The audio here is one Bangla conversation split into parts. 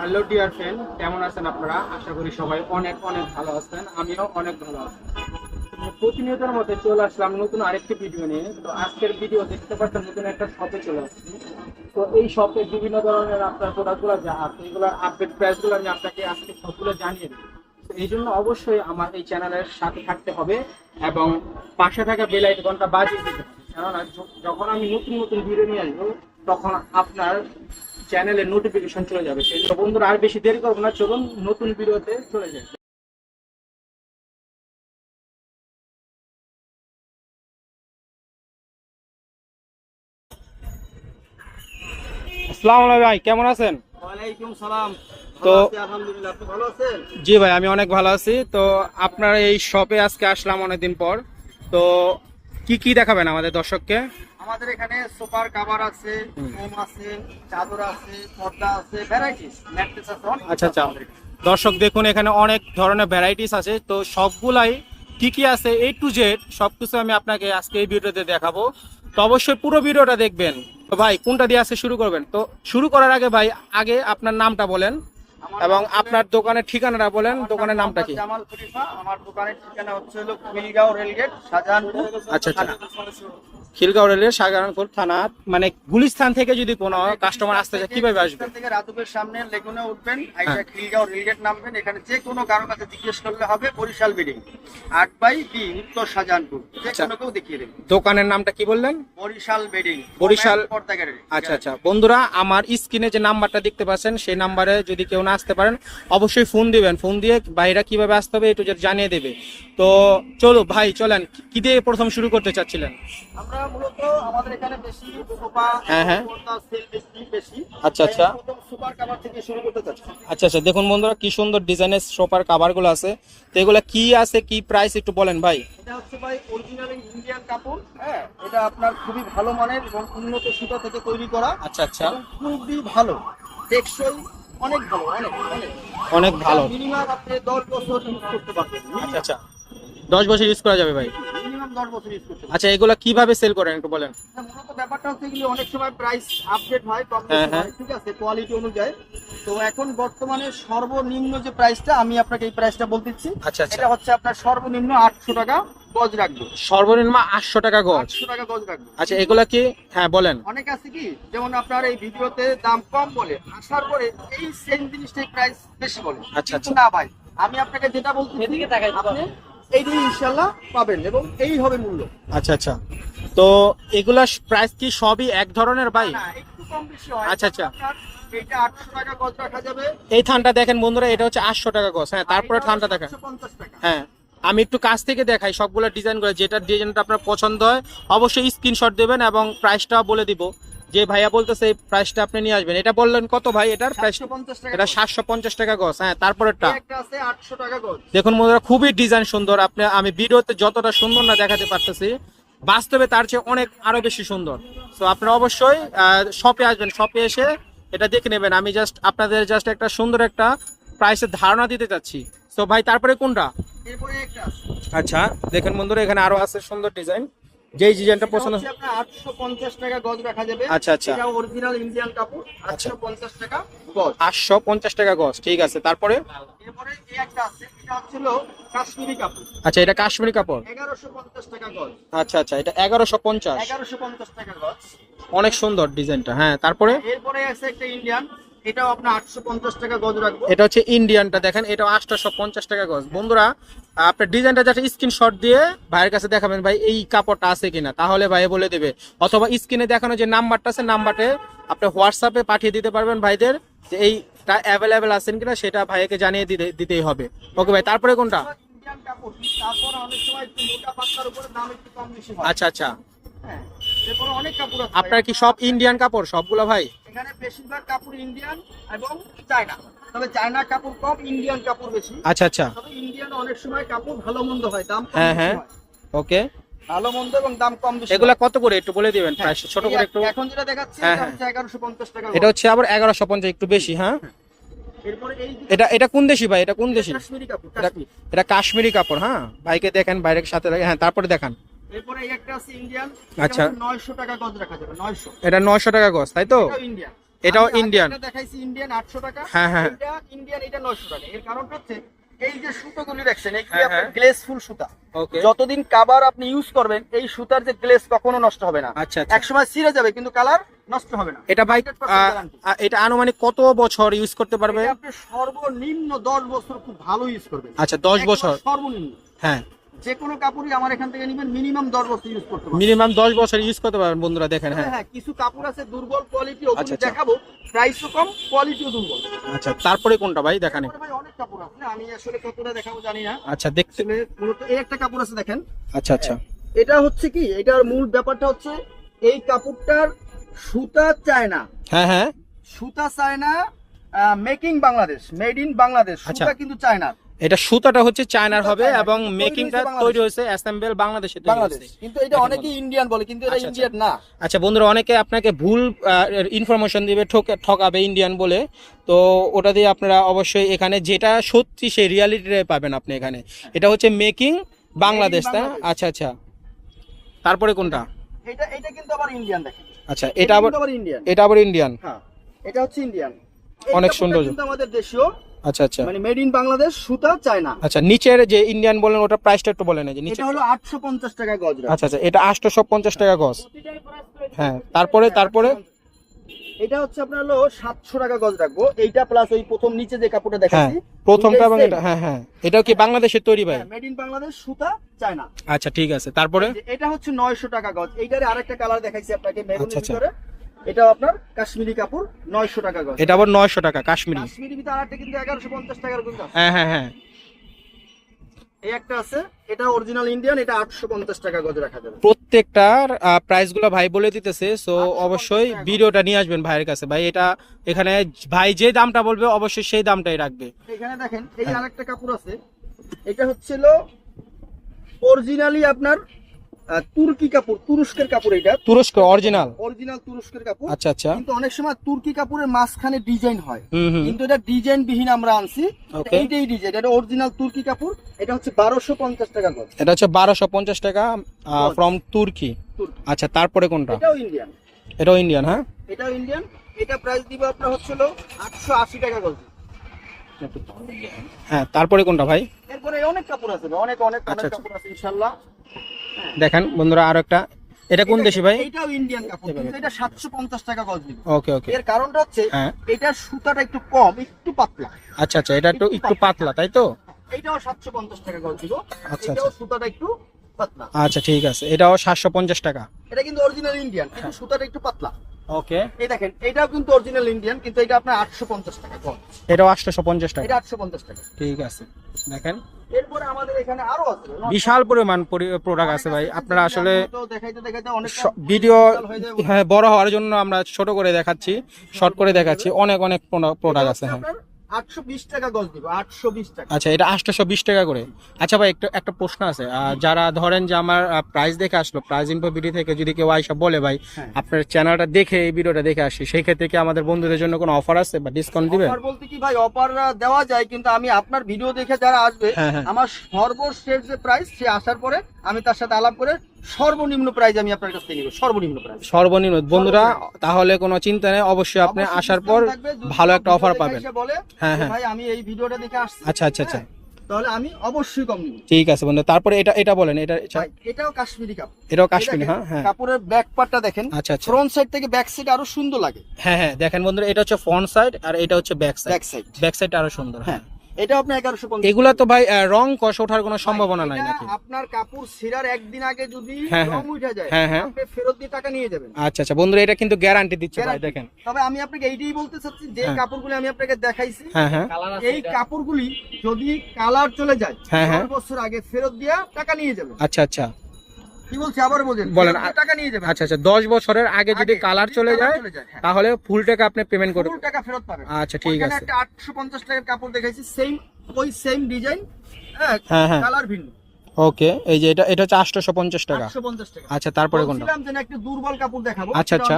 হ্যালো ডিয়ার ফ্রেন্ড কেমন আছেন আপনারা? আশা করি সবাই অনেক অনেক ভালো আছেন। আমিও অনেক ভালো আছি। প্রতিনিয়তের মধ্যে চলে আসলাম নতুন আরেকটি ভিডিও নিয়ে। তো আজকের ভিডিও দেখতে পাচ্ছেন নতুন একটা শপে চলে আসছি। তো এই শপে বিভিন্ন ধরনের আপনার প্রোডাক্টগুলো যা আছে এগুলোর আপডেট প্রাইসগুলো আমি আপনাকে আজকে সবগুলো জানিয়ে তো এই জন্য অবশ্যই আমার এই চ্যানেলের সাথে থাকতে হবে এবং পাশে থাকা বেল আইকনটা বাজিয়ে দিতে হবে। কেননা যখন আমি নতুন নতুন ভিডিও নিয়ে আসব তখন আপনার চ্যানেলের নোটিফিকেশন চলে যাবে। সেই বন্ধুরা আর বেশি দেরি করব না চলুন নতুন ভিডিওতে চলে যাই। আসসালামু আলাইকুম ভাই কেমন আছেন? ওয়ালাইকুম সালাম। তো- আলহামদুলিল্লাহ আপনি ভালো আছেন? জি ভাই আমি অনেক ভালো আছি। তো আপনার এই শপে আজকে আসলাম অনেকদিন পর। তো কি কি দেখাবেন আমাদের দর্শককে? আমাদের এখানে সুপার কাভার আছে ফোম আছে চাদর আছে পর্দা আছে ভ্যারাইটিস ম্যাট্রেস আছে আচ্ছা আচ্ছা। দর্শক দেখুন এখানে অনেক ধরনের ভ্যারাইটিস আছে। তো সবগুলাই কি কি আছে এ টু জেড সবকিছু আমি আপনাকে আজকে এই ভিডিওতে দেখাবো। তো অবশ্যই পুরো ভিডিওটা দেখবেন। তো ভাই কোনটা দিয়ে আসতে শুরু করবেন? তো শুরু করার আগে ভাই আগে আপনার নামটা বলেন। এবং আপনার দোকানের ঠিকানাটা বলেন দোকানের নামটা কি? মোহাম্মদ জামাল খলিফা আমার দোকানের ঠিকানা হচ্ছে হলো মিলগাঁও রেলগেট শাহজাহানপুর আচ্ছা, আচ্ছা। খিলগাঁও রেলের সাগারণপুর থানা মানে গুলিস্তান থেকে যদি কোনো কাস্টমার আসতে চায় কীভাবে আসবে? থেকে রাতুপের সামনে লেগুনে উঠবেন হ্যাঁ। আইসা খিলগাঁও রেলগেট নামবেন এখানে যে কোনো কারও কাছে জিজ্ঞেস করলে হবে বরিশাল বিল্ডিং আট বাই বি উত্তর শাহজাহানপুর যে আচ্ছা। কোনো কেউ দেখিয়ে দেবে। দোকানের নামটা কি বললেন? বরিশাল বেডিং বরিশাল- আচ্ছা আচ্ছা। বন্ধুরা আমার স্ক্রিনে যে নাম্বারটা দেখতে পাচ্ছেন সেই নাম্বারে যদি কেউ না আসতে পারেন অবশ্যই ফোন দিবেন। ফোন দিয়ে বাইরে কীভাবে আসতে হবে একটু জানিয়ে দেবে। তো চলো ভাই চলেন কি দিয়ে প্রথম শুরু করতে চাচ্ছিলেন? আমরা মূলত আমাদের এখানে বেশি সোফা হ্যাঁ, হ্যাঁ। সেল বেশি বেশি। আচ্ছা, আচ্ছা। প্রথম সুপার কাভার থেকে শুরু করতে চাচ্ছি। আচ্ছা আচ্ছা দেখুন বন্ধুরা কি সুন্দর ডিজাইনের সোফার কাভারগুলো আছে। তো এগুলা কি আছে কি প্রাইস একটু বলেন ভাই। এটা হচ্ছে ভাই অরিজিনাল ইন্ডিয়ান কাপড় হ্যাঁ? এটা আপনার খুবই ভালো মানের এবং উন্নত সুতা থেকে তৈরি করা। আচ্ছা আচ্ছা। খুবই ভালো টেকসই অনেক ভালো অনেক অনেক। অনেক ভালো। মিনিমাম আপনি দশ বছর ইউজ করতে পারবেন। আচ্ছা আচ্ছা। দশ বছর ইউজ করা যাবে ভাই। দশ বছর ইউজ করতে আচ্ছা এগুলা কীভাবে সেল করেন একটু বলেন? হ্যাঁ, মূলত ব্যাপারটা হচ্ছে এগুলি অনেক সময় প্রাইস আপডেট হয় কম বেশি হ্যাঁ, হ্যাঁ। হয়, ঠিক আছে? কোয়ালিটি অনুযায়ী। তো এখন বর্তমানে সর্বনিম্ন যে প্রাইসটা আমি আপনাকে এই প্রাইসটা বলতেছি আচ্ছা আচ্ছা। এটা হচ্ছে আপনার সর্বনিম্ন আটশো টাকা গজ রাখব। সর্বনিম্ন আটশো টাকা গজ? আটশো টাকা গজ রাখব। আচ্ছা এগুলা কি? হ্যাঁ বলেন। অনেক আছে কি? যেমন আপনার এই ভিডিওতে দাম কম বলে আসার পরে এই সেম জিনিসটাই প্রাইস বেশি বলে। আচ্ছা, আচ্ছা। না ভাই আমি আপনাকে যেটা বলছি আপনি এই দিন ইনশাল্লাহ পাবেন এবং এই হবে মূল্য। আচ্ছা আচ্ছা। তো এগুলা প্রাইস কি সবই এক ধরনের ভাই আচ্ছা, আচ্ছা। এই থানটা দেখেন বন্ধুরা এটা হচ্ছে আটশো টাকা গজ। হ্যাঁ তারপরে থানটা দেখেন। হ্যাঁ আমি একটু কাছ থেকে দেখাই সবগুলো ডিজাইন করে যেটা ডিজাইনটা আপনার পছন্দ হয় অবশ্যই স্ক্রিনশট দেবেন এবং প্রাইসটা বলে দিব। যে ভাইয়া বলতেছে এই প্রাইসটা আপনি নিয়ে আসবেন। এটা বললেন কত ভাই এটার প্রাইস এটা। সাতশো পঞ্চাশ টাকা গজ। হ্যাঁ তারপরেরটা। একটা আছে আটশো টাকা গজ। দেখুন বন্ধুরা খুবই ডিজাইন সুন্দর। আপনি আমি ভিডিওতে যতটা সুন্দর না দেখাতে পারতেছি বাস্তবে তার চেয়ে অনেক আরও বেশি সুন্দর। তো আপনারা অবশ্যই শপে আসবেন। শপে এসে এটা দেখে নেবেন। আমি জাস্ট আপনাদের জাস্ট একটা সুন্দর একটা প্রাইসের ধারণা দিতে চাচ্ছি। তো ভাই তারপরে কোনটা? এরপরে একটা আছে। আচ্ছা দেখেন বন্ধুরা এখানে আরও আছে সুন্দর ডিজাইন যেই ডিজাইনটা পছন্দ আপনার টাকা গজ রাখা যাবে। আচ্ছা, আচ্ছা। এটা অরিজিনাল ইন্ডিয়ান কাপড় আচ্ছা। টাকা গজ। টাকা ঠিক আছে। তারপরে? এরপরে এই একটা আছে এটা হচ্ছিল কাশ্মীরি কাপড়। আচ্ছা এটা কাশ্মীরি কাপড়? টাকা গজ। আচ্ছা আচ্ছা এটা এগারোশো পঞ্চাশ। টাকা গজ। অনেক সুন্দর ডিজাইনটা হ্যাঁ তারপরে? এরপরে আছে একটা ইন্ডিয়ান এটাও আপনার আটশো পঞ্চাশ টাকা গজ রাখব। এটা হচ্ছে ইন্ডিয়ানটা দেখেন এটা আটশোশো পঞ্চাশ টাকা গজ। বন্ধুরা আপনার ডিজাইনটা যাতে স্ক্রিনশট দিয়ে ভাইয়ের কাছে দেখাবেন ভাই এই কাপড়টা আছে কিনা। তাহলে ভাই বলে দেবে। অথবা স্ক্রিনে দেখানো যে নাম্বারটা আছে নাম্বারে আপনি হোয়াটসঅ্যাপে পাঠিয়ে দিতে পারবেন ভাইদের যে এইটা অ্যাভেলেবেল আছেন কিনা সেটা ভাইকে জানিয়ে দিতে দিতেই হবে। ওকে ভাই তারপরে কোনটা? হয়। আচ্ছা আচ্ছা। আপনার কি সব ইন্ডিয়ান কাপড় সবগুলো ভাই? এখানে বেশিরভাগ কাপড় ইন্ডিয়ান এবং চায়না তবে চায়না কাপড় কম ইন্ডিয়ান কাপড় বেশি। আচ্ছা আচ্ছা। তবে ইন্ডিয়ান অনেক সময় কাপড় ভালো মন্দ হয় দাম হ্যাঁ, হ্যাঁ। ওকে। ভালো মন্দ এবং দাম কম বেশি এগুলা কত করে? একটু বলে দিবেন হ্যাঁ, ছোট করে একটু। এখন যেটা দেখাচ্ছি এটা। হচ্ছে এগারোশো পঞ্চাশ টাকা এটা হচ্ছে আবার এগারোশো পঞ্চাশ একটু বেশি হ্যাঁ? এটা এটা কোন দেশি ভাই? এটা কোন দেশি? কাশ্মীরি কাপড় এটা কাশ্মীরি কাপড় হ্যাঁ? ভাইকে দেখেন বাইরের সাথে। হ্যাঁ তারপরে দেখান। এরপরে এই একটা আছে ইন্ডিয়ান আচ্ছা। নয়শো টাকা গজ রাখা যাবে নয়শো। এটা নয়শো টাকা গজ তাই তো? ইন্ডিয়ান এটাও ইন্ডিয়ান একটা দেখাইছি ইন্ডিয়ান আটশো টাকা। হ্যাঁ, হ্যাঁ। এটা ইন্ডিয়ান এটা নয়শো টাকা। এর কারণটা হচ্ছে এই যে সুতোগুলি দেখছেন এগুলি হ্যাঁ, আপনার হ্যাঁ। গ্লেসফুল সুতা। ওকে যতদিন কাবার আপনি ইউজ করবেন এই সুতার যে গ্লেস কখনো নষ্ট হবে না। আচ্ছা আচ্ছা। এক সময় ছিঁড়ে যাবে কিন্তু কালার নষ্ট হবে না। এটা ভাই 100% আহ, guarantee। আহ, এটা আনুমানিক কত বছর ইউজ করতে পারবে? আপনি সর্বনিম্ন দশ বছর খুব ভালো ইউজ করবেন। আচ্ছা দশ একদম বছর। সর্বনিম্ন। হ্যাঁ। যে কোনো কাপড়ই আমার এখান থেকে নেবেন মিনিমাম দশ বছর ইউজ করতে পারবেন। মিনিমাম দশ বছর ইউজ করতে পারবেন বন্ধুরা দেখেন হ্যাঁ। হ্যাঁ কিছু কাপড় আছে দুর্বল কোয়ালিটি আচ্ছা, ওগুলো আচ্ছা। দেখাবো। প্রাইসও কম কোয়ালিটিও দুর্বল। আচ্ছা তারপরে কোনটা ভাই? দেখানে। ভাই অনেক কাপড় আছে আমি আসলে কতটা দেখাবো জানি না। আচ্ছা দেখতে মূলত এই একটা কাপড় আছে দেখেন। আচ্ছা আচ্ছা। এটা হচ্ছে কি? এটার মূল ব্যাপারটা হচ্ছে এই কাপড়টার সুতা চায় না হ্যাঁ হ্যাঁ। সুতা চায় না making Bangladesh made in Bangladesh. আচ্ছা। সুতা কিন্তু চায় না এটা সুতাটা হচ্ছে চায়নার হবে এবং মেকিংটা তৈরি হয়েছে অ্যাসেম্বল বাংলাদেশে তৈরি বাংলাদেশ। হয়েছে কিন্তু এটা অনেকেই ইন্ডিয়ান বলে কিন্তু এটা আচ্ছা, আচ্ছা। ইন্ডিয়ান না। আচ্ছা বন্ধুরা অনেকে আপনাকে ভুল ইনফরমেশন দিবে ঠক- ঠকাবে ইন্ডিয়ান বলে। তো ওটা দিয়ে আপনারা অবশ্যই এখানে যেটা সত্যি সেই রিয়ালিটিটাই পাবেন আপনি এখানে। এটা হচ্ছে মেকিং বাংলাদেশ তাই আচ্ছা আচ্ছা। তারপরে কোনটা? এটা এটা কিন্তু আবার ইন্ডিয়ান দেখেন। আচ্ছা এটা আবার ইন্ডিয়ান এটা আবার ইন্ডিয়ান হ্যাঁ এটা হচ্ছে ইন্ডিয়ান অনেক সুন্দর। আমাদের দেশীয় আচ্ছা আচ্ছা। মানে মেড ইন বাংলাদেশ সুতা চায় না আচ্ছা নিচের যে ইন্ডিয়ান বলেন ওটা প্রাইসটা একটু বলেন যে নিচে এটা হলো আটশো পঞ্চাশ টাকা গজরা আচ্ছা আচ্ছা এটা আটশোশো পঞ্চাশ টাকা গজ। হ্যাঁ তারপরে তারপরে? এটা হচ্ছে আপনার হলো সাতশো টাকা গজ রাখব। এইটা প্লাস ওই প্রথম নিচে যে কাপড়টা হ্যাঁ দেখাচ্ছি প্রথমটা এবং এটা হ্যাঁ হ্যাঁ এটাও কি বাংলাদেশের তৈরি ভাই? মেড ইন বাংলাদেশ সুতা চায় না আচ্ছা ঠিক আছে তারপরে? এটা হচ্ছে নয়শো টাকা গজ। এইটারে আরেকটা কালার দেখাইছি আপনাকে মেরুনের আচ্ছা, আচ্ছা। ভিতরে। এটাও আপনার কাশ্মীরি কাপড় নয়শো টাকা গজ। এটা আবার নয়শো টাকা কাশ্মীরি। কাশ্মীরি ভিতরে আরেকটা কিন্তু এগারোশো পঞ্চাশ টাকার কিন্তু হ্যাঁ হ্যাঁ হ্যাঁ। এই একটা আছে এটা অরিজিনাল ইন্ডিয়ান এটা আটশো পঞ্চাশ টাকা গজ রাখা যাবে। প্রত্যেকটার প্রাইসগুলো ভাই বলে দিতেছে সো অবশ্যই ভিডিওটা নিয়ে আসবেন ভাইয়ের কাছে। ভাই এটা এখানে ভাই যে দামটা বলবে অবশ্যই সেই দামটাই রাখবে। এখানে দেখেন এই। আরেকটা কাপড় আছে। এটা হচ্ছিল অরিজিনালি আপনার তুর্কি কাপড় তুরস্কের কাপড় এটা। তুরস্ক অরিজিনাল অরিজিনাল তুরস্কের কাপড়। আচ্ছা আচ্ছা। কিন্তু অনেক সময় তুর্কি কাপড়ের মাঝখানে ডিজাইন হয়। কিন্তু এটা ডিজাইন বিহীন আমরা আনছি. এইটাই ডিজাইন এটা অরিজিনাল তুর্কি কাপড়। এটা হচ্ছে বারোশো পঞ্চাশ টাকা গজ। এটা হচ্ছে বারোশো পঞ্চাশ টাকা। ফ্রম তুর্কি। তুর্কি। আচ্ছা তারপরে কোনটা? এটাও ইন্ডিয়ান এটাও ইন্ডিয়ান হ্যাঁ? এটাও ইন্ডিয়ান এটা প্রাইস দিব আপনার হচ্ছিল আটশো আশি টাকা গজ। হ্যাঁ তারপরে কোনটা ভাই? এরপরে অনেক কাপড় আছে অনেক অনেক আচ্ছা, অনেক আচ্ছা। কাপড় আছে ইনশাল্লাহ। দেখেন বন্ধুরা আরও একটা। এটা কোন দেশে ভাই? এটাও ইন্ডিয়ান কাপড় কিন্তু এটা সাতশো পঞ্চাশ টাকা গজ দিব ওকে ওকে এর কারণটা হচ্ছে এটা সুতাটা একটু কম একটু পাতলা। আচ্ছা আচ্ছা এটা একটু একটু পাতলা। তাই তো? সাতশো পঞ্চাশ টাকা গজ দিব আচ্ছা, এটাও আচ্ছা। সুতাটা একটু পাতলা। আচ্ছা ঠিক আছে। এটাও সাতশো পঞ্চাশ টাকা। এটা কিন্তু অরিজিনাল ইন্ডিয়ান কিন্তু সুতাটা একটু পাতলা। ওকে এই দেখেন এটাও কিন্তু অরিজিনাল ইন্ডিয়ান কিন্তু এটা আপনার আটশো পঞ্চাশ টাকা কম। এটাও আটশোশো পঞ্চাশ টাকা। এটা আটশো পঞ্চাশ টাকা। ঠিক আছে। দেখেন। এরপরে আমাদের এখানে আরও আছে বিশাল পরিমাণ প্রোডাক্ট আছে ভাই। আপনারা আসলে দেখাইতে দেখাইতে অনেক ভিডিও হ্যাঁ বড় হওয়ার জন্য আমরা ছোট করে দেখাচ্ছি শর্ট করে দেখাচ্ছি অনেক অনেক প্রোডাক্ট আছে হ্যাঁ। আটশো বিশ টাকা গজ দিব টাকা আচ্ছা এটা আটশোশো বিশ টাকা করে আচ্ছা ভাই একটা একটা প্রশ্ন আছে যারা ধরেন যে আমার প্রাইস দেখে আসলো প্রাইস ইনফো ভিডিও থেকে যদি কেউ আইসা বলে ভাই হ্যাঁ। আপনার চ্যানেলটা দেখে এই ভিডিওটা দেখে আসি সেই ক্ষেত্রে কি আমাদের বন্ধুদের জন্য কোনো অফার আছে বা ডিসকাউন্ট অফার বলতে কি ভাই অফার দেওয়া যায় কিন্তু আমি আপনার ভিডিও দেখে যারা আসবে হ্যাঁ, হ্যাঁ। আমার সর্বশেষ যে প্রাইস সে আসার পরে আমি তার সাথে আলাপ করে সর্বনিম্ন প্রাইস আমি আপনার কাছ থেকে নিব সর্বনিম্ন প্রাইস সর্বনিম্ন। বন্ধুরা তাহলে কোনো চিন্তা নেই অবশ্যই আপনি আসার পর ভালো একটা অফার পাবেন। হ্যাঁ, হ্যাঁ। ভাই আমি এই ভিডিওটা দেখে আসছি আচ্ছা আচ্ছা আচ্ছা। হ্যাঁ, তাহলে আমি অবশ্যই কম নিব। ঠিক আছে বন্ধু তারপরে এটা এটা বলেন এটা আচ্ছা, এটাও কাশ্মীরি কাপড়। এটাও কাশ্মীরি হ্যাঁ হ্যাঁ। কাপড়ের ব্যাক পার্টটা দেখেন আচ্ছা আচ্ছা। ফ্রন্ট সাইড থেকে ব্যাক সাইড আরও সুন্দর লাগে। হ্যাঁ হ্যাঁ দেখেন বন্ধুরা এটা হচ্ছে ফ্রন্ট সাইড আর এটা হচ্ছে back side back side back side আরও সুন্দর হ্যাঁ। হ্যাঁ। এটা আপনার এগারোশো পঞ্চাশ। এগুলা তো ভাই রং কষ ওঠার কোনো সম্ভাবনা নাই নাকি? আপনার কাপড় সিরার একদিন আগে যদি হ্যাঁ, রং হ্যাঁ। উঠে যায় হ্যাঁ, হ্যাঁ। আপনি ফেরত দিয়ে টাকা নিয়ে যাবেন। আচ্ছা আচ্ছা। বন্ধুরা এটা কিন্তু গ্যারান্টি দিচ্ছে ভাই দেখেন। তবে আমি আপনাকে এইটাই বলতে চাচ্ছি যে কাপড় কাপড়গুলি আমি আপনাকে দেখাইছি হ্যাঁ হ্যাঁ। এই কাপড়গুলি যদি কালার চলে যায় হ্যাঁ, হ্যাঁ। বছর আগে ফেরত দিয়ে টাকা নিয়ে যাবেন। আচ্ছা আচ্ছা। কি বলছি? আবার বলেন বলেন, টাকা নিয়ে যাবেন। আচ্ছা আচ্ছা দশ বছরের আগে যদি কালার চলে যায় হ্যাঁ। তাহলে ফুল টাকা আপনি পেমেন্ট করবেন ফুল টাকা ফেরত পাবেন। আচ্ছা ঠিক আছে। একটা আটশো পঞ্চাশ টাকার কাপড় দেখাইছি সেম ওই সেম ডিজাইন হ্যাঁ হ্যাঁ হ্যাঁ। কালার ভিন্ন। ওকে এই যে এটা এটা হচ্ছে আটশো পঞ্চাশ টাকা। আচ্ছা তারপরে কোনটা? একটু দুর্বল কাপড় দেখাবো। আচ্ছা, আচ্ছা।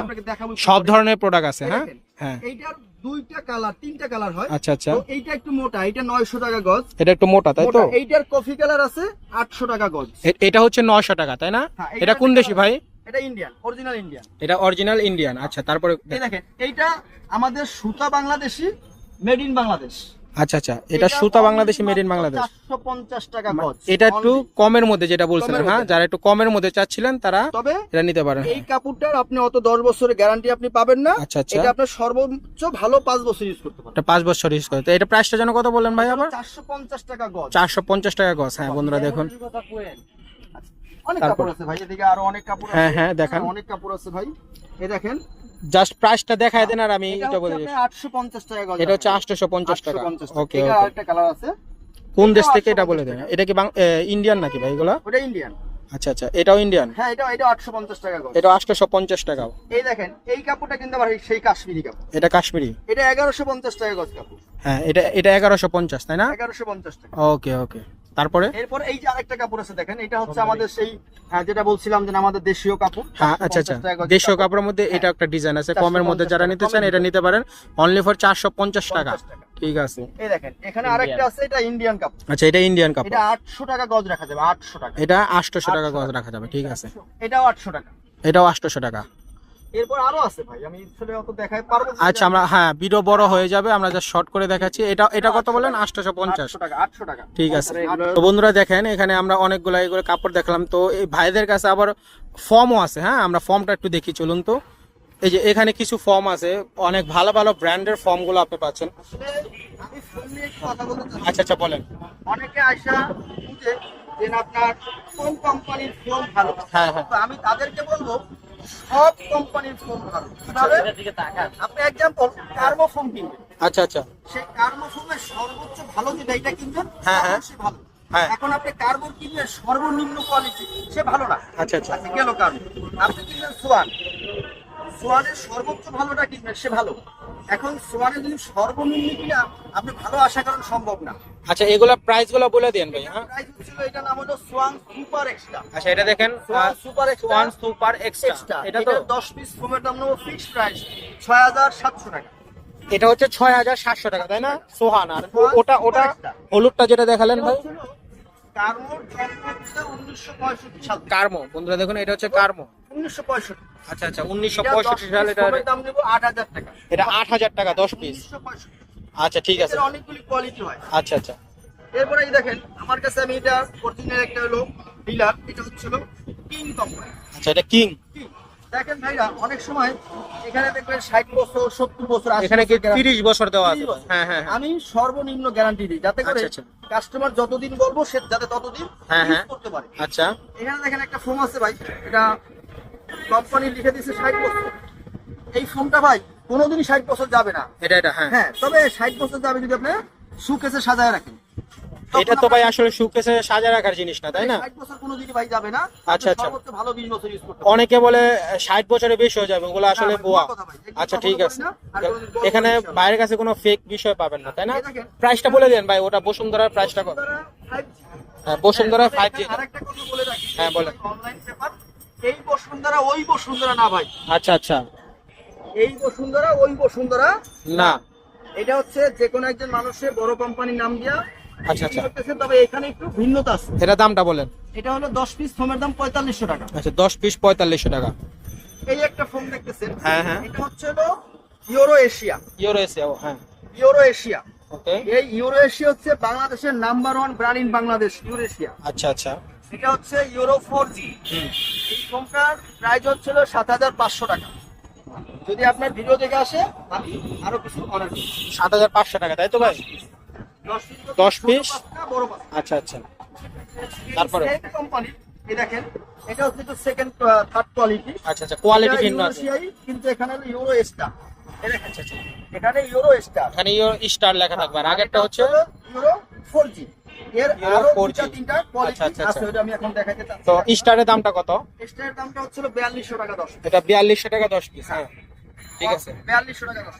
সব ধরনের প্রোডাক্ট আছে হ্যাঁ? হ্যাঁ। এইটার দুইটা কালার তিনটা কালার হয়। আচ্ছা আচ্ছা। এইটা একটু মোটা এটা নয়শো টাকা গজ। এটা একটু মোটা তাই তো? এইটার কফি কালার আছে আটশো টাকা গজ। এটা হচ্ছে নয়শো টাকা তাই না? হ্যাঁ, এটা কোন দেশি ভাই? এটা ইন্ডিয়ান অরিজিনাল ইন্ডিয়ান এটা অরিজিনাল ইন্ডিয়ান আচ্ছা তারপরে দেখেন এইটা আমাদের সুতা বাংলাদেশি মেড ইন বাংলাদেশ। আচ্ছা আচ্ছা এটা সুতা বাংলাদেশি মেড ইন বাংলাদেশ? টাকা গজ এটা একটু কমের মধ্যে যেটা বলছিলেন হ্যাঁ যারা একটু কমের মধ্যে চাচ্ছিলেন তারা তবে এটা নিতে পারেন। এই কাপড়টার আপনি অত দশ বছরের গ্যারান্টি আপনি পাবেন না। আচ্ছা আচ্ছা। এটা আপনার সর্বোচ্চ ভালো পাঁচ বছর ইউজ করতে পারেন এটা পাঁচ বছর ইউজ করতে এটা প্রাইসটা যেন কত বললেন ভাই আবার? চারশো পঞ্চাশ টাকা গজ চারশো পঞ্চাশ টাকা গজ হ্যাঁ বন্ধুরা দেখুন। অনেক কাপড় আছে ভাই এদিকে আরও অনেক কাপড় আছে। হ্যাঁ, হ্যাঁ, দেখান। অনেক কাপড় আছে ভাই। এই দেখেন। জাস্ট প্রাইসটা দেখায় দেন আর আমি এটা এটা বলে দিচ্ছি। 850 টাকা গজ এটা হচ্ছে আছে। আটশোশো পঞ্চাশ টাকা। 850 টাকা। ওকে এটা আরেকটা কালার আছে। কোন দেশ থেকে এটা বলে দেন? এটা কি ইন্ডিয়ান নাকি ভাই এগুলো? ওটা ইন্ডিয়ান। আচ্ছা আচ্ছা এটাও ইন্ডিয়ান? হ্যাঁ এটা এটা 850 টাকা গজ। এটা আটশোশো পঞ্চাশ টাকা এই দেখেন এই কাপড়টা কিন্তু আবার সেই কাশ্মীরি কাপড়। এটা কাশ্মীরি? এটা 1150 টাকা গজ কাপড়। হ্যাঁ এটা এটা এগারোশো পঞ্চাশ তাই না? 1150 টাকা। ওকে ওকে। তারপরে? এরপর এই যে আরেকটা কাপড় আছে দেখেন এটা হচ্ছে আমাদের সেই হ্যাঁ, যেটা বলছিলাম যে আমাদের দেশীয় কাপড় হ্যাঁ আচ্ছা আচ্ছা। 450 কাপড়। কাপড়ের মধ্যে এটা একটা ডিজাইন আছে কমের মধ্যে যারা নিতে চান এটা নিতে পারেন। অনলি ফর চারশো পঞ্চাশ টাকা। ঠিক আছে। এই দেখেন এখানে আরেকটা আছে এটা ইন্ডিয়ান কাপড়। আচ্ছা এটা ইন্ডিয়ান কাপড়। এটা 800 টাকা গজ রাখা যাবে 800 টাকা। এটা আটশোশো টাকা গজ রাখা যাবে ঠিক আছে। এটাও 800 টাকা। এটাও আটশোশো টাকা। এরপর আরও আছে ভাই আমি আসলে অত দেখাই পারব আচ্ছা আমরা হ্যাঁ ভিডিও বড় হয়ে যাবে আমরা যা শর্ট করে দেখাচ্ছি। এটা এটা কত বলেন? আটশোশো পঞ্চাশ। 800 টাকা 800 টাকা। ঠিক আছে। তো বন্ধুরা দেখেন এখানে আমরা অনেকগুলো এগুলো কাপড় দেখলাম। তো এই ভাইদের কাছে আবার ফর্মও আছে হ্যাঁ? আমরা ফর্মটা একটু দেখি চলুন তো। এই যে এখানে কিছু ফর্ম আছে অনেক ভালো ভালো ব্র্যান্ডের ফর্মগুলো আপনি পাচ্ছেন। আচ্ছা আচ্ছা বলেন। অনেকে আইসা বুঝে যে আপনার কোন কোম্পানির ফোন ভালো। হ্যাঁ, হ্যাঁ। আমি তাদেরকে বলব সব কোম্পানির ফোন ভালো। কীভাবে? আপনি এক্সাম্পল কার্বো ফোন কিনবেন। আচ্ছা আচ্ছা। সেই কার্বো ফোনের সর্বোচ্চ ভালো যেটা এটা কিনবেন হ্যাঁ, হ্যাঁ। সে ভালো। হ্যাঁ। এখন আপনি কার্বন কিনবেন সর্বনিম্ন কোয়ালিটি সে ভালো না। আচ্ছা, আচ্ছা। গেল কার্বন আপনি কিনবেন সোয়ান। সোয়ানের সর্বোচ্চ ভালোটা কিনবেন সে ভালো। এখন সোয়ানের যদি সর্বনিম্ন কিনা আপনি ভালো আশা করেন সম্ভব না। আচ্ছা এগুলা প্রাইসগুলো বলে দেন ভাই হ্যাঁ? প্রাইস ছিল এটা নাম হলো সোয়ান সুপার এক্সট্রা। আচ্ছা এটা দেখেন Swan super extra one super extra. এটা তো 10 পিস ফোমের দাম নেব ফিক্সড প্রাইস 6700 টাকা। এটা হচ্ছে ছয় হাজার সাতশো টাকা তাই না? সোহান আর ওটা ওটা হলুদটা যেটা দেখালেন ভাই? জন্ম হচ্ছে 1965 সাল কার্মো বন্ধুরা দেখুন এটা হচ্ছে কার্মো। 1965 আচ্ছা আচ্ছা উনিশশো পঁয়ষট্টি সাল এটা দাম নেব 8000 টাকা। এটা আট হাজার টাকা দশ পিস? আচ্ছা ঠিক আছে। অনেকগুলি কোয়ালিটি হয়। আচ্ছা আচ্ছা। এরপরে এই দেখেন আমার কাছে আমি এটা অরিজিনাল একটা হলো ডিলার এটা হচ্ছে কিং কোম্পানি আচ্ছা এটা কিং কিং দেখেন ভাইরা অনেক সময় এখানে দেখবেন 60 বছর 70 বছর 80 এখানে কি বছর guarantee। তিরিশ বছর দেওয়া আছে? হ্যাঁ হ্যাঁ হ্যাঁ। আমি সর্বনিম্ন গ্যারান্টি দিই যাতে করে আচ্ছা, আচ্ছা। কাস্টমার যতদিন বলব সে যাতে ততদিন হ্যাঁ, হ্যাঁ। করতে পারে। আচ্ছা। এখানে দেখেন একটা ফোম আছে ভাই এটা কোম্পানি লিখে দিয়েছে 60 বছর। এই ফোমটা ভাই কোনোদিনই 60 বছর যাবে না। এটা এটা হ্যাঁ। হ্যাঁ তবে 60 বছর যাবে যদি আপনি সুকেসে সাজায় রাখেন। এটা তো ভাই আসলে সুকেসে সাজা রাখার জিনিস না তাই না? 60 বছর কোনোদিনই ভাই যাবে না। আচ্ছা, আচ্ছা। সর্বোচ্চ ভালো 20 বছর ইউজ করতে অনেকে বলে ষাট বছরের বেশি হয়ে যাবে ওগুলো আসলে বোয়া আচ্ছা ঠিক আছে। এখানে বাইরের কাছে কোনো ফেক বিষয় পাবেন না তাই না? প্রাইসটা বলে দেন ভাই ওটা বসুন্ধরার প্রাইসটা কত? বসুন্ধরা 5G হ্যাঁ বসুন্ধরা ফাইভ জি আরেকটা কথা বলে রাখি হ্যাঁ, বলেন। অনলাইন পেপার এই বসুন্ধরা ওই বসুন্ধরা না ভাই। আচ্ছা আচ্ছা। এই বসুন্ধরা ওই বসুন্ধরা। না। এটা হচ্ছে যে কোনো একজন মানুষের বড় কোম্পানির নাম দিয়া আচ্ছা, আচ্ছা। তবে এখানে একটু ভিন্নতা আছে। এটা দামটা বলেন। এটা হলো দশ পিস ফোমের দাম পঁয়তাল্লিশশো টাকা। আচ্ছা দশ পিস পঁয়তাল্লিশশো টাকা। এই একটা ফোম দেখতেছেন? হ্যাঁ, হ্যাঁ। এটা হচ্ছে হলো ইউরো এশিয়া। ইউরো এসে হ্যাঁ। Euro Asia. ওকে। এই ইউরো এশিয়া হচ্ছে বাংলাদেশের number one brand in Bangladesh Euro Asia আচ্ছা আচ্ছা। এটা হচ্ছে ইউরো ফোর জি এই ফোনটার প্রাইস হচ্ছিল সাত হাজার পাঁচশো টাকা। যদি আপনার ভিডিও দেখে আসে আমি আরও কিছু অর্ডার করি সাত হাজার পাঁচশো টাকা তাই তো ভাই? দশ পিস? বড় আচ্ছা আচ্ছা। তারপরে? কোম্পানি এই দেখেন এটা হচ্ছে একটু সেকেন্ড থার্ড কোয়ালিটি আচ্ছা আচ্ছা কোয়ালিটি ভিন্ন আছে। কিন্তু এখানে ইউরো স্টার আচ্ছা আচ্ছা। এখানে ইউরো স্টার এখানে ইউরো স্টার লেখা থাকবে। আর আগেরটা হচ্ছে? ইউরো ফোর জি এর আরও 4G দুটা তিনটা কোয়ালিটি আচ্ছা, আচ্ছা, আছে আচ্ছা। ওটা আমি এখন দেখাতে চাচ্ছি। তো স্টারের দামটা কত? স্টারের দামটা হচ্ছিল বিয়াল্লিশশো টাকা দশ এটা বিয়াল্লিশশো টাকা দশ পিস হ্যাঁ। ঠিক আছে। বিয়াল্লিশশো টাকা দশ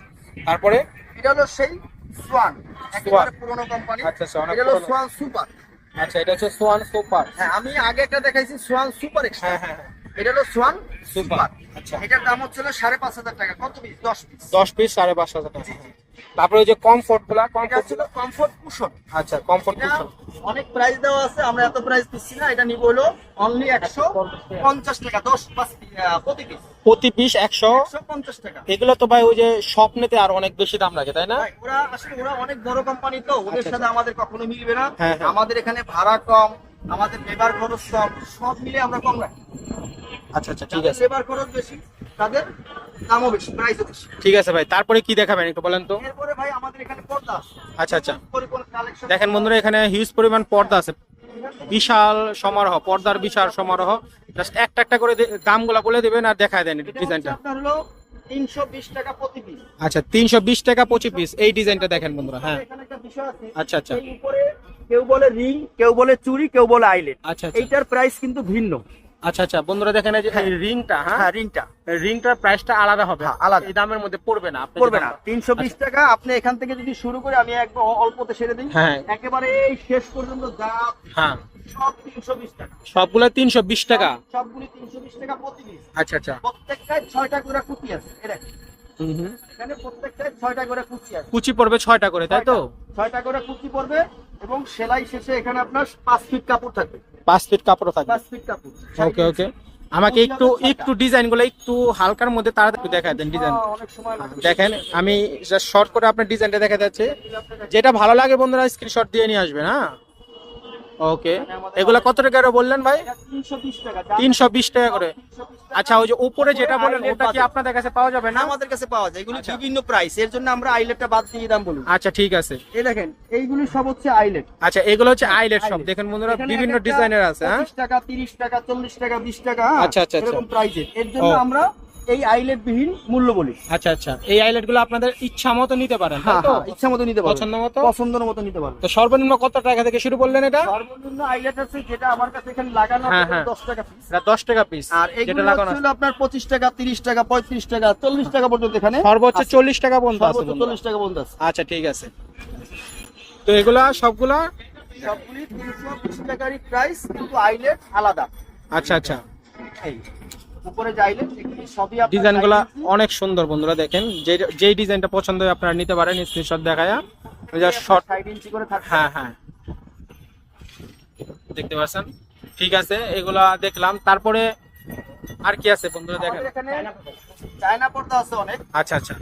তারপরে? এটা হলো সেই সোয়ান একেবারে পুরনো কোম্পানি আচ্ছা, এটা হলো সোয়ান সুপার আচ্ছা এটা হচ্ছে সোয়ান সুপার হ্যাঁ আমি আগে একটা দেখাইছি সোয়ান সুপার এক্সট্রা হ্যাঁ হ্যাঁ হ্যাঁ। এটা হলো সোয়ান সুপার আচ্ছা। এটার দাম হচ্ছিল সাড়ে পাঁচ হাজার টাকা। কত পিস দশ পিস দশ পিস সাড়ে পাঁচ হাজার টাকা। তারপরে ওই যে কমফোর্টগুলা কমফোর্ট ছিল কমফোর্ট কুশন আচ্ছা কমফোর্ট এটা অনেক প্রাইস দেওয়া আছে আমরা এত প্রাইস দিচ্ছি না এটা নিব হলো অনলি একশো পঞ্চাশ টাকা দশ পাঁচ প্রতি পিস প্রতি পিস একশো। একশো পঞ্চাশ টাকা। এগুলো তো ভাই ওই যে স্বপ্নেতে আর অনেক বেশি দাম লাগে তাই না? ওরা আসলে ওরা অনেক বড় কোম্পানি তো ওদের আচ্ছা, সাথে আমাদের কখনো মিলবে না। হ্যাঁ, হ্যাঁ। আমাদের এখানে ভাড়া কম আমাদের লেবার খরচ কম সব মিলে আমরা কম রাখি। আচ্ছা আচ্ছা ঠিক আছে। লেবার খরচ বেশি। তাদের দামও বেশি প্রাইসও বেশি। ঠিক আছে ভাই তারপরে কি দেখাবেন একটু বলেন তো? এরপরে ভাই আমাদের এখানে পর্দা আচ্ছা আচ্ছা। দেখেন বন্ধুরা এখানে হিউজ পরিমাণ পর্দা আছে। বিশাল সমারোহ পর্দার বিশাল সমারোহ। জাস্ট একটা একটা করে দামগুলা বলে দেবেন আর দেখায় দেন ডিজাইনটা আপনার হলো তিনশো বিশ টাকা প্রতি পিস আচ্ছা তিনশো বিশ টাকা পঁচিশ পিস এই ডিজাইনটা দেখেন বন্ধুরা হ্যাঁ। এখানে একটা বিষয় আছে। আচ্ছা, আচ্ছা। উপরে কেউ বলে রিং কেউ বলে চুড়ি কেউ বলে আইলেট আচ্ছা আচ্ছা। এইটার প্রাইস কিন্তু ভিন্ন। আচ্ছা আচ্ছা বন্ধুরা দেখেন এই যে এই রিংটা হ্যাঁ? হ্যাঁ রিংটা। রিংটার প্রাইসটা আলাদা হবে। হ্যাঁ, আলাদা। এই দামের মধ্যে পড়বে না আপনি পড়বে না। তিনশো বিশ টাকা আপনি এখান থেকে যদি শুরু করে আমি একবার অ- অল্পতে সেরে দিই। হ্যাঁ। একেবারে এই শেষ পর্যন্ত যা হ্যাঁ। সব তিনশো বিশ টাকা। সবগুলো তিনশো বিশ টাকা? সবগুলি তিনশো বিশ টাকা প্রতি পিস। আচ্ছা আচ্ছা। প্রত্যেকটায় ছয়টা করে কুচি আছে এই দেখেন, হুম হুম। এখানে প্রত্যেকটায় ছয়টা করে কুচি আছে। কুচি পড়বে ছয়টা করে তাই তো। ছয়টা করে কুচি পড়বে এবং সেলাই শেষে এখানে আপনার পাঁচ ফিট কাপড় থাকবে। পাঁচ ফিট কাপড় থাকবে। পাঁচ ফিট কাপড়। ওকে ওকে আমাকে একটু একটু ডিজাইনগুলো একটু হালকার মধ্যে তাড়াতাড়ি দেখায় দেন ডিজাইন লাগবে। দেখেন আমি শর্ট করে আপনার ডিজাইনটা দেখা যাচ্ছে যেটা ভালো লাগে বন্ধুরা স্ক্রিনশট দিয়ে নিয়ে আসবেন হ্যাঁ? ওকে। এগুলা কত টাকা করে বললেন ভাই? এটা 320 টাকা তিনশো বিশ টাকা করে। আচ্ছা ওই যে উপরে যেটা বলেন ওটা কি আপনাদের কাছে পাওয়া যাবে না? আমাদের কাছে পাওয়া যায়। এগুলো। বিভিন্ন প্রাইস এর জন্য আমরা আইলেটটা বাদ দিয়ে দাম বলি আচ্ছা ঠিক আছে। এই দেখেন এইগুলি সব হচ্ছে আইলেট। আচ্ছা এগুলো হচ্ছে আইলেট সব। দেখেন বন্ধুরা বিভিন্ন ডিজাইনের আছে হ্যাঁ? টাকা 30 টাকা 40 টাকা 20 টাকা হ্যাঁ? আচ্ছা, আচ্ছা, আচ্ছা। এরকম প্রাইসের এর। জন্য আমরা এই আইলেট বিহীন মূল্য বলি আচ্ছা আচ্ছা। এই আইলেটগুলো আপনাদের ইচ্ছা মতো নিতে পারেন হ্যাঁ তো? হ্যাঁ ইচ্ছা মতো নিতে পছন্দ মতো? পছন্দের মতো নিতে পারবেন। তো সর্বনিম্ন কত টাকা থেকে শুরু করলেন এটা? সর্বনিম্ন আইলেট আছে যেটা আমার কাছে এখানে লাগানো হ্যাঁ। 10 টাকা পিস দশ টাকা পিস আর যেটা লাগানো হলো আপনার 25 টাকা 30 টাকা 35 টাকা 40 টাকা পর্যন্ত এখানে সর্বোচ্চ চল্লিশ টাকা পর্যন্ত আছে। 40 টাকা পর্যন্ত আছে। আচ্ছা ঠিক আছে। তো এগুলা সবগুলা? সবগুলি 320 টাকারই প্রাইস কিন্তু আইলেট আলাদা। আচ্ছা আচ্ছা। এই। উপরে যে আইলেট এগুলি সবই আপনার ডিজাইনগুলা Chinese। অনেক সুন্দর বন্ধুরা দেখেন। যে যেই ডিজাইনটা পছন্দ হয় আপনারা নিতে পারেন স্ক্রিনশট দেখায়া। শর্ট ইঞ্চি করে থাকবে হ্যাঁ হ্যাঁ। দেখতে পাচ্ছেন? ঠিক আছে এগুলা দেখলাম। তারপরে আর কি আছে বন্ধুরা দেখেন? চায়না পর্দা আছে অনেক। আচ্ছা আচ্ছা।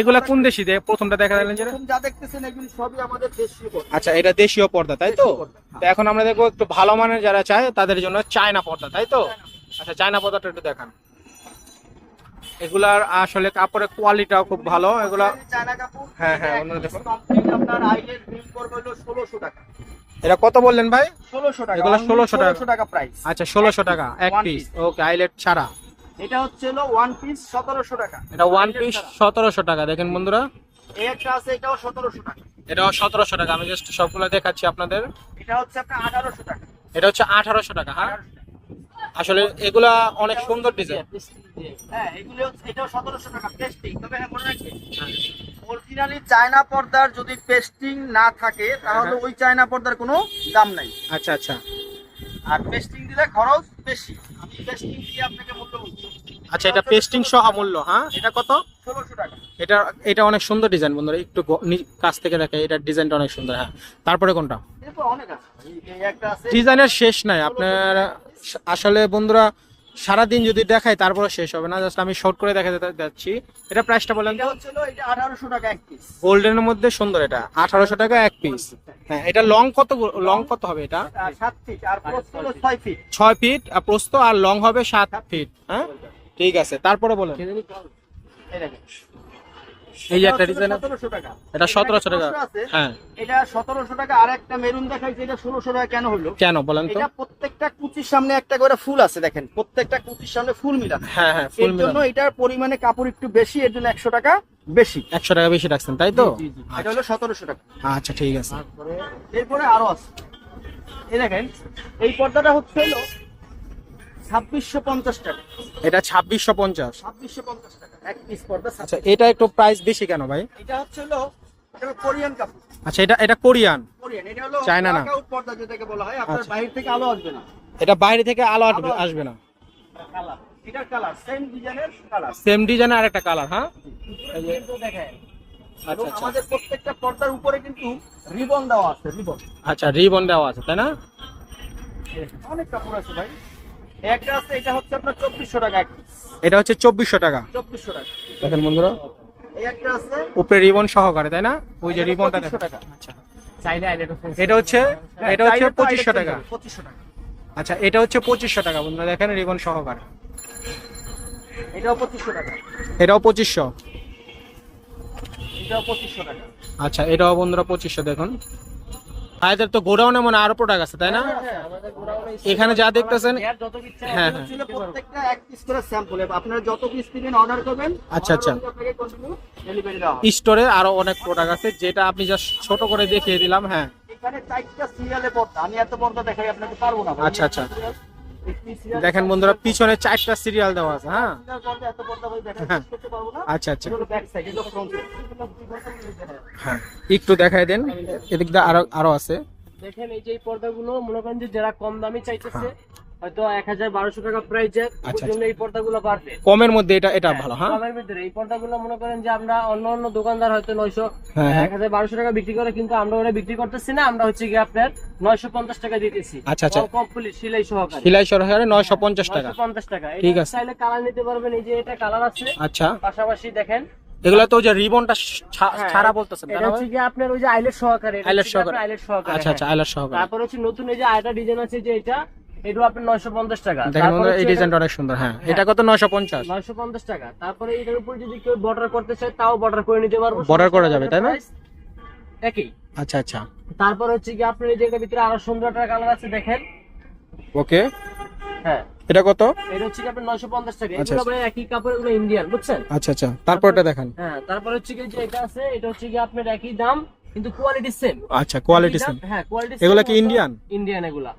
এগুলা কোন দেশি? প্রথমটা দেখা দিলেন যেটা যা দেখতেছেন এগুলি সবই আমাদের দেশীয় পর্দা। আচ্ছা এটা দেশীয় পর্দা তাই তো? দেশীয় তো এখন আমরা দেখব একটু ভালো মানের যারা চায় তাদের জন্য চায়না পর্দা তাই তো? আচ্ছা চায়না পর্দাটা একটু দেখান। এগুলার আসলে কাপড়ের কোয়ালিটিটাও খুব ভালো। এগুলা হ্যাঁ, হ্যাঁ, এটা অন্যরা এক দেখুন। piece আপনার আইলেট বিল করবে হলো 1600 টাকা। এটা কত বললেন ভাই? 1600 টাকা এগুলো 1600 টাকা। 1600 টাকা প্রাইস আচ্ছা ষোলোশো টাকা এক পিস ওকে আইলেট ছাড়া। এটা হচ্ছে ওয়ান পিস 1700 টাকা। এটা ওয়ান পিস সতেরোশো টাকা দেখেন বন্ধুরা। একটা আছে এটাও 1700 টাকা। এটাও সতেরোশো টাকা আমি জাস্ট সবগুলো দেখাচ্ছি আপনাদের। এটা হচ্ছে আপনার 1800 টাকা। এটা হচ্ছে আঠারোশো টাকা হ্যাঁ? আসলে এগুলা অনেক সুন্দর ডিজাইন হ্যাঁ এগুলো এটাও 1700 টাকা পেস্টিং তবে হ্যাঁ মনে রাখবেন অরিজিনালি চায়না পর্দার যদি পেস্টিং না থাকে তাহলে হ্যাঁ। ওই চায়না পর্দার কোনো দাম নাই। আচ্ছা আচ্ছা। আর পেস্টিং দিলে খরচ বেশি। আমি পেস্টিং দিয়ে আপনাকে মূল্য বলছি আচ্ছা এটা পেস্টিং সহ মূল্য হ্যাঁ? এটা কত? এটা এটা অনেক সুন্দর ডিজাইন বন্ধুরা। একটু কাছ থেকে দেখে এটার ডিজাইনটা অনেক সুন্দর হ্যাঁ। তারপরে কোনটা? এরপর অনেক আছে এই- এই একটা আছে ডিজাইনের শেষ নাই আপনার আসলে বন্ধুরা সারাদিন যদি দেখাই তারপরে শেষ হবে না। জাস্ট আমি শর্ট করে দেখা যাচ্ছি। এটা প্রাইসটা বলেন। এটা হচ্ছে হলো এটা আঠারোশো টাকা এক পিস গোল্ডেনের মধ্যে সুন্দর এটা। আঠারোশো টাকা এক পিস হ্যাঁ এটা লং কত লং কত হবে এটা? আর ফিট আর ছয় ফিট ছয় প্রস্থ আর লং হবে সাত ফিট হ্যাঁ? ঠিক আছে তারপরে বলেন। এই একটা ডিজাইন এটা সতেরোশো টাকা। প্রশ্ন হ্যাঁ। এটা সতেরোশো টাকা আর একটা মেরুন দেখাইছে এটা ষোলোশো টাকা কেন হলো? কেন বলেন তো। এটা প্রত্যেকটা কুচির সামনে একটা করে ফুল আছে দেখেন। প্রত্যেকটা কুচির সামনে ফুল মিলানো। হ্যাঁ হ্যাঁ ফুল এর জন্য এটার পরিমাণে কাপড় একটু বেশি এর জন্য একশো টাকা বেশি। একশো টাকা বেশি রাখছেন তাই তো? এটা হলো সতেরোশো টাকা। আচ্ছা ঠিক আছে। এরপরে আরও আছে। এই দেখেন এই পর্দাটা হচ্ছে হলো ছাব্বিশশো পঞ্চাশ টাকা। এটা ছাব্বিশশো পঞ্চাশ। ছাব্বিশশো পঞ্চাশ টাকা। এক পিস পর্দা আচ্ছা এটা একটু প্রাইস বেশি কেন ভাই? এটা হচ্ছে হলো এটা কোরিয়ান কাপড়। আচ্ছা এটা এটা কোরিয়ান। কোরিয়ান এটা হলো চায়না না। পর্দা যেটাকে বলা হয় আপনার আচ্ছা। বাইরে থেকে আলো আসবে না। এটা বাইরে থেকে আলো আসবে- না। কালার এটার কালার সেম ডিজাইনের কালার সেম কালার হ্যাঁ? দেখেন আচ্ছা। আমাদের প্রত্যেকটা পর্দার উপরে কিন্তু রিবন দেওয়া আছে রিবন। আচ্ছা রিবন দেওয়া আছে তাই না? অনেক কাপড় আছে ভাই। এটা হচ্ছে আপনার চব্বিশশো টাকা এটা হচ্ছে চব্বিশশো টাকা। চব্বিশশো টাকা। দেখেন বন্ধুরা এই একটা আছে উপরে রিবন সহকারে তাই না? ওই যে রিবনটা 2500 টাকা। আচ্ছা। চাইলে এটা হচ্ছে এটা হচ্ছে পঁচিশশো টাকা। পঁচিশশো টাকা। আচ্ছা এটা হচ্ছে পঁচিশশো টাকা বন্ধুরা দেখেন রিবন সহকারে। এটাও পঁচিশশো টাকা। এটাও পঁচিশশো। এটাও পঁচিশশো টাকা। আচ্ছা এটাও বন্ধুরা পঁচিশশো দেখুন। ভাইদের তো গোডাউনে মনে হয় আরও প্রোডাক্ট আছে তাই না? এখানে যা দেখতেছেন হ্যাঁ হ্যাঁ। আচ্ছা, আচ্ছা। স্টোরে আরও অনেক প্রোডাক্ট আছে যেটা আপনি জাস্ট ছোট করে দেখিয়ে দিলাম হ্যাঁ। এখানে চারটা সিরিয়ালে পর্দা। আমি এত পর্দা দেখাই আপনাকে পারব না আচ্ছা, আচ্ছা। দেখেন বন্ধুরা পিছনে চারটা সিরিয়াল দেওয়া আছে হ্যাঁ? সিরিয়াল পর্দা এত পর্দা ভাই দেখা হ্যাঁ। করতে পারব না আচ্ছা আচ্ছা। হ্যাঁ। একটু দেখাই দেন এদিক দিয়ে আরও আরও আছে। দেখেন এই যে পর্দাগুলো মনে করেন যে যারা কম দামি চাইতেছে হয়তো এক হাজার বারোশো টাকা প্রাইস হ্যাঁ। আচ্ছা, জন্য এই পর্দাগুলো পারবে কমের মধ্যে এটা এটা ভালো হ্যাঁ কমের ভিতরে এই পর্দাগুলো মনে করেন যে আমরা অন্য অন্য দোকানদার হয়তো নয়শো হ্যাঁ, হ্যাঁ। টাকা বিক্রি করে কিন্তু আমরা ওরা বিক্রি করতেছি না আমরা হচ্ছে কি আপনার নয়শো পঞ্চাশ টাকা দিতেছি আচ্ছা, আচ্ছা। কমপ্লিট সিলাই সহকারে সিলাই সরকারে নয়শো পঞ্চাশ টাকা নয়শো পঞ্চাশ টাকা ঠিক আছে। চাইলে কালার নিতে পারবেন এই যে এটা কালার আছে আচ্ছা পাশাপাশি দেখেন এগুলো তো যে রিবনটা হ্যাঁ, ছাড়া বলতেছেন এটা হচ্ছে ভাই? আপনার ওই যে আইলেট সহকারে আইলেট সহকারে। আইলেট সহকারে আচ্ছা আচ্ছা হ্যাঁ। সহকারে তারপর হচ্ছে নতুন এই যে আয়টা ডিজাইন আছে যে এটা এটা নয়শো পঞ্চাশ টাকা। দেখেন তারপর এই ডিজাইনটা অনেক সুন্দর হ্যাঁ। এটা কত? নয়শো পঞ্চাশ। নয়শো পঞ্চাশ টাকা। তারপরে এটার উপর যদি কেউ বর্ডার করতে চায় তাও বর্ডার করে নিতে পারব। Border করা যাবে, তাই না? একই। আচ্ছা আচ্ছা। তারপর হচ্ছে কি জায়গার ভিতরে আরও সুন্দর একটা কালার আছে দেখেন। ওকে। হ্যাঁ। এটা কত? এটা হচ্ছে কি নয়শো পঞ্চাশ টাকা। আচ্ছা, এগুলো ভাই একই কাপড় এগুলো ইন্ডিয়ান বুঝছেন? আচ্ছা আচ্ছা। তারপরটা দেখেন। হ্যাঁ তারপর হচ্ছে কি যে এটা আছে এটা হচ্ছে কি আপনার একই দাম কিন্তু কোয়ালিটি সেম আচ্ছা কোয়ালিটি সেম হ্যাঁ কোয়ালিটি এগুলা কি Indian? ইন্ডিয়ান এগুলা।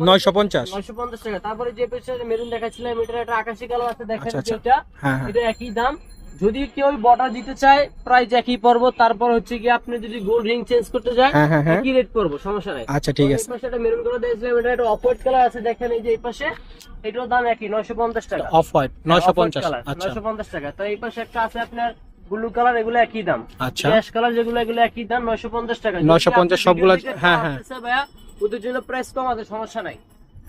নয়শো পঞ্চাশ। নয়শো পঞ্চাশ টাকা। তারপরে যে পেছনে মেরুন দেখাচ্ছিলাম এটা একটা আকাশি কালার আছে দেখেন আচ্ছা, আচ্ছা। যেটা হ্যাঁ হ্যাঁ। এটা একই দাম। যদি কেউ বর্ডার দিতে চায় প্রাইস একই পড়ব। তারপর হচ্ছে কি আপনি যদি গোল্ড রিং চেঞ্জ করতে চায় হ্যাঁ, হ্যাঁ, হ্যাঁ। একই রেট পড়ব সমস্যা নাই। আচ্ছা ঠিক আছে এই পাশে মেরুন কালার দিয়েছিলাম এটা একটা অফ কালার আছে দেখেন এই যে এই পাশে। এটার দাম একই নয়শো পঞ্চাশ টাকা। অফ হোয়াইট পঞ্চাশ। আচ্ছা। টাকা। তো এই পাশে একটা আছে আপনার ব্লু কালার এগুলো একই দাম। আচ্ছা। কালার যেগুলো এগুলো একই দাম নয়শো পঞ্চাশ টাকা। 950 সবগুলা- হ্যাঁ, হ্যাঁ। ওদের জন্য প্রাইস কম আছে সমস্যা নাই।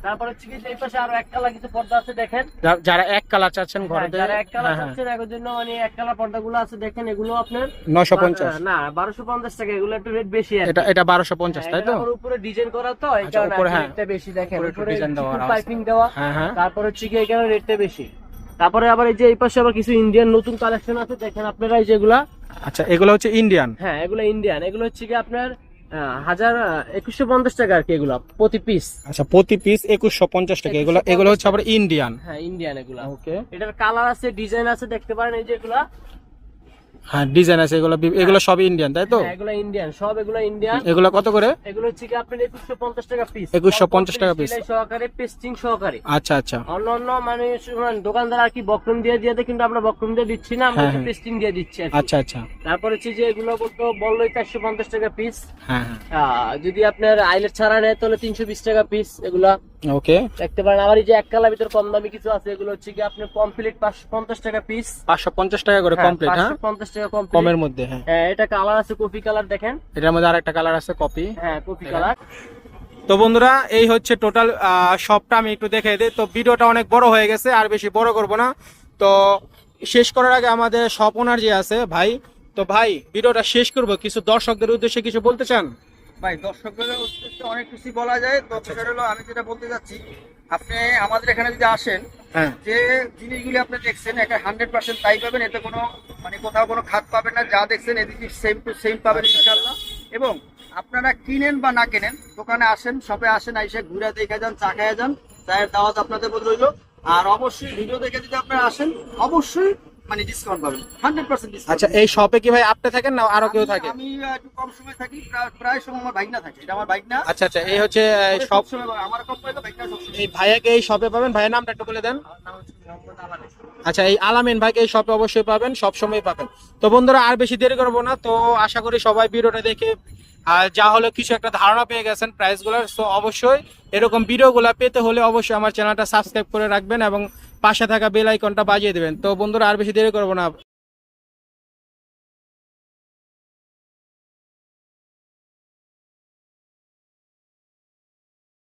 তারপর হচ্ছে কি এই পাশে আরও এক কালার কিছু পর্দা আছে দেখেন। যারা এক কালার চাচ্ছেন হ্যাঁ, ঘরে যারা এক কালার হ্যাঁ হ্যাঁ। চাচ্ছেন এর জন্য মানে এক কালার পর্দাগুলো আছে দেখেন এগুলো আপনার নয়শো পঞ্চাশ। না বারোশো পঞ্চাশ টাকা এগুলো একটু রেট বেশি আছে এটা এটা বারোশো পঞ্চাশ তাই তো? উপরে ডিজাইন করা তো এই আচ্ছা, কারণে উপরে। রেটটা বেশি দেখেন উপরে design দেওয়া। পাইপিং দেওয়া তারপর হচ্ছে কি এখানে রেটটা বেশি। তারপরে আবার এই যে এই পাশে আবার কিছু ইন্ডিয়ান নতুন কালেকশন আছে দেখেন আপনারা এই যেগুলা। আচ্ছা এগুলো হচ্ছে ইন্ডিয়ান হ্যাঁ এগুলো ইন্ডিয়ান এগুলো হচ্ছে কি আপনার হাজার একুশশো পঞ্চাশ টাকা আর কি এগুলো প্রতি পিস আচ্ছা প্রতি পিস একুশশো পঞ্চাশ টাকা। এগুলো এগুলো হচ্ছে আবার ইন্ডিয়ান হ্যাঁ ইন্ডিয়ান এগুলো। ওকে এটার কালার আছে ডিজাইন আছে দেখতে পারেন এই যে এগুলা। হ্যাঁ ডিজাইন আছে এগুলো এগুলো সব ইন্ডিয়ান তাই তো? হ্যাঁ, এগুলো ইন্ডিয়ান সব এগুলো ইন্ডিয়ান এগুলো কত করে? এগুলো হচ্ছে কি আপনার একুশশো পঞ্চাশ টাকা পিস 2150 টাকা piece। সহকারে পেস্টিং সহকারে। আচ্ছা আচ্ছা। অন্য অন্য মানে দোকানদার আর কি বক্রম দিয়ে দিয়ে দেয়, কিন্তু আমরা বক্রম দিয়ে দিচ্ছি না আমরা হ্যাঁ, হ্যাঁ। পেস্টিং দিয়ে দিচ্ছি আচ্ছা আচ্ছা। তারপর হচ্ছে যে এগুলো বলতো বললোই চারশো পঞ্চাশ টাকা পিস হ্যাঁ হ্যাঁ। যদি আপনার আইলেট ছাড়া নেয় তাহলে তিনশো বিশ টাকা পিস এগুলা। ওকে দেখতে পারেন আবার এই যে এক কালার ভিতর কম দামি কিছু আছে এগুলো হচ্ছে কি আপনার কমপ্লিট পাঁচশো পঞ্চাশ টাকা পিস পাঁচশো পঞ্চাশ টাকা করে কমপ্লিট হ্যাঁ? পঞ্চাশ টাকা কমপ্লিট কমের মধ্যে হ্যাঁ। হ্যাঁ এটা কালার আছে কফি কালার দেখেন। এটার মধ্যে আর একটা কালার আছে কপি হ্যাঁ কফি কালার। তো বন্ধুরা এই হচ্ছে টোটাল শপটা আমি একটু দেখে দিই। তো ভিডিওটা অনেক বড় হয়ে গেছে আর বেশি বড় করব না। তো শেষ করার আগে আমাদের শপ ওনার যে আছে ভাই। তো ভাই ভিডিওটা শেষ করব। কিছু দর্শকদের উদ্দেশ্যে কিছু বলতে চান? ভাই দর্শকদের উদ্দেশ্যে অনেক কিছু বলা যায় তো সেটা হলো আমি যেটা বলতে চাচ্ছি আপনি আমাদের এখানে যদি আসেন হ্যাঁ। যে জিনিসগুলি আপনি দেখছেন একটা হান্ড্রেড পার্সেন্ট তাই পাবেন এতে কোনো মানে কোথাও কোনো খাত পাবেন না যা দেখছেন এদিকে সেম টু সেম পাবেন ইনশাল্লাহ এবং আপনারা কিনেন বা না কেনেন দোকানে আসেন শপে আসেন এসে ঘুরে দেখে যান চা খেয়ে যান চায়ের দাওয়াত আপনাদের প্রতি রইল। আর অবশ্যই ভিডিও দেখে যদি আপনারা আসেন অবশ্যই মানে ডিসকাউন্ট পাবেন। হান্ড্রেড পার্সেন্ট আচ্ছা এই শপে কি ভাই আপনি থাকেন না আরও কেউ থাকে? আমি একটু কম সময় থাকি। প্রায়- সময় আমার বাইক না থাকে। এটা আমার বাইক না আচ্ছা আচ্ছা এই হচ্ছে শপ সময় আমার কম এই ভাইয়াকে এই শপে পাবেন। ভাইয়ের নামটা একটু বলে দেন। আচ্ছা এই আলামিন ভাইকে এই শপে অবশ্যই পাবেন সব সময় পাবেন। তো বন্ধুরা আর বেশি দেরি করব না। তো আশা করি সবাই ভিডিওটা দেখে আর যা হলো কিছু একটা ধারণা পেয়ে গেছেন প্রাইসগুলোর সো অবশ্যই এরকম ভিডিওগুলো পেতে হলে অবশ্যই আমার চ্যানেলটা সাবস্ক্রাইব করে রাখবেন এবং পাশে থাকা বেল আইকনটা বাজিয়ে দেবেন। তো বন্ধুরা আর বেশি দেরি করব না।